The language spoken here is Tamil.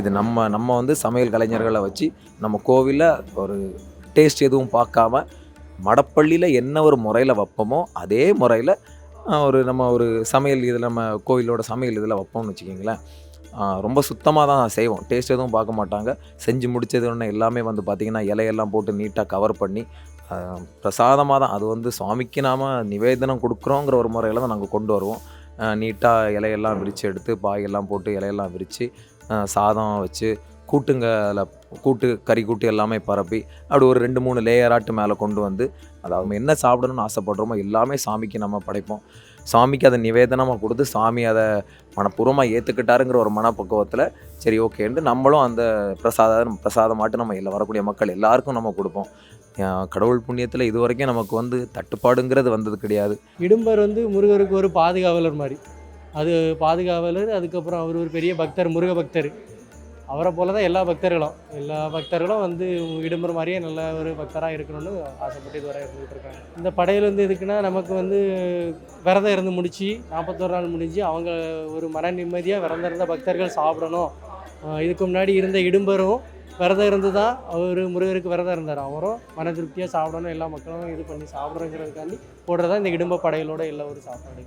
இது நம்ம நம்ம வந்து சமையல் கலைஞர்களை வச்சு நம்ம கோவிலில் ஒரு டேஸ்ட் எதுவும் பார்க்காம மடப்பள்ளியில் என்ன ஒரு முறையில் வைப்போமோ அதே முறையில் ஒரு நம்ம ஒரு சமையல் இதில் நம்ம கோவிலோட சமையல் இதில் வைப்போம்னு வச்சுக்கிங்களேன். ரொம்ப சுத்தமாக தான் செய்வோம். டேஸ்ட் எதுவும் பார்க்க மாட்டாங்க. செஞ்சு முடிச்சது ஒன்று எல்லாமே வந்து பார்த்திங்கன்னா இலையெல்லாம் போட்டு நீட்டாக கவர் பண்ணி பிரசாதமாக தான். அது வந்து சுவாமிக்கு நாம் நிவேதனம் கொடுக்குறோங்கிற ஒரு முறையில் தான் நாங்கள் கொண்டு வருவோம். நீட்டாக இலையெல்லாம் விரித்து எடுத்து பாயெல்லாம் போட்டு இலையெல்லாம் விரித்து சாதம் வச்சு கூட்டுங்கல கூட்டு கறி கூட்டு எல்லாமே பரப்பி அப்படி ஒரு ரெண்டு மூணு லேயராட்டு மேலே கொண்டு வந்து அதாவது அவங்க என்ன சாப்பிடணும்னு ஆசைப்படுறோமோ எல்லாமே சாமிக்கு நம்ம படைப்போம். சாமிக்கு அதை நிவேதனமாக கொடுத்து சாமி அதை மனப்பூர்வமாக ஏற்றுக்கிட்டாருங்கிற ஒரு மனப்பக்குவத்தில் சரி ஓகேன்ட்டு நம்மளும் அந்த பிரசாதம் பிரசாதமாட்டு நம்ம எல்லாம் வரக்கூடிய மக்கள் எல்லாருக்கும் நம்ம கொடுப்போம். கடவுள் புண்ணியத்தில் இது வரைக்கும் நமக்கு வந்து தட்டுப்பாடுங்கிறது வந்தது கிடையாது. இடும்பர் வந்து முருகருக்கு ஒரு பாதுகாவலர் மாதிரி. அது பாதுகாவலர் அதுக்கப்புறம் அவர் ஒரு பெரிய பக்தர் முருக பக்தர். அவரை போல தான் எல்லா பக்தர்களும். எல்லா பக்தர்களும் வந்து இடும்பர் மாதிரியே நல்ல ஒரு பக்தராக இருக்கணும்னு ஆசைப்பட்டு இதுவரை இருந்துகிட்டு இருக்காங்க இந்த படையில் வந்து எதுக்குன்னா நமக்கு வந்து விரதம் இருந்து முடிச்சு நாற்பத்தோரு நாள் முடிஞ்சு அவங்க ஒரு மன நிம்மதியாக விரதம் இருந்த பக்தர்கள் சாப்பிடணும். இதுக்கு முன்னாடி இருந்த இடும்பரும் விரதம் இருந்து தான் அவர் முருகருக்கு விரதம் இருந்தார். அவரும் மன திருப்தியாக சாப்பிடணும் எல்லா மக்களும் இது பண்ணி சாப்பிட்றோங்கிறதுக்காண்டி போடுறதா இந்த இடும்ப படையலோட எல்லா ஒரு சாப்பாடு.